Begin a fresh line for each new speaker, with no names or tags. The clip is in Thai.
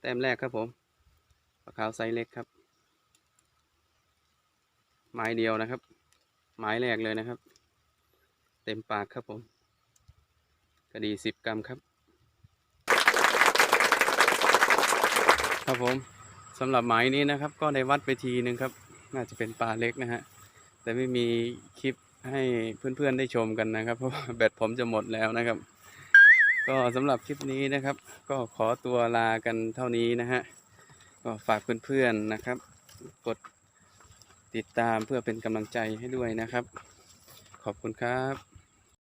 แต้มแรกครับผมปลาขาวไซส์เล็กครับ ไม้เดียวนะครับ ไม้แรกเลยนะครับ เต็มปากครับผมกระดีสิบกรัมครับ ครับผมสำหรับหมายนี้นะครับ ก็ได้วัดไปทีนึงครับ น่าจะเป็นปลาเล็กนะฮะแต่ไม่มีคลิปให้เพื่อนๆได้ชมกันนะครับ เพราะว่าแบตผมจะหมดแล้วนะครับ ก็สำหรับคลิปนี้นะครับ ก็ขอตัวลากันเท่านี้นะฮะก็ฝากเพื่อนๆนะครับ กดติดตามเพื่อเป็นกำลังใจให้ด้วยนะครับ ขอบคุณครับ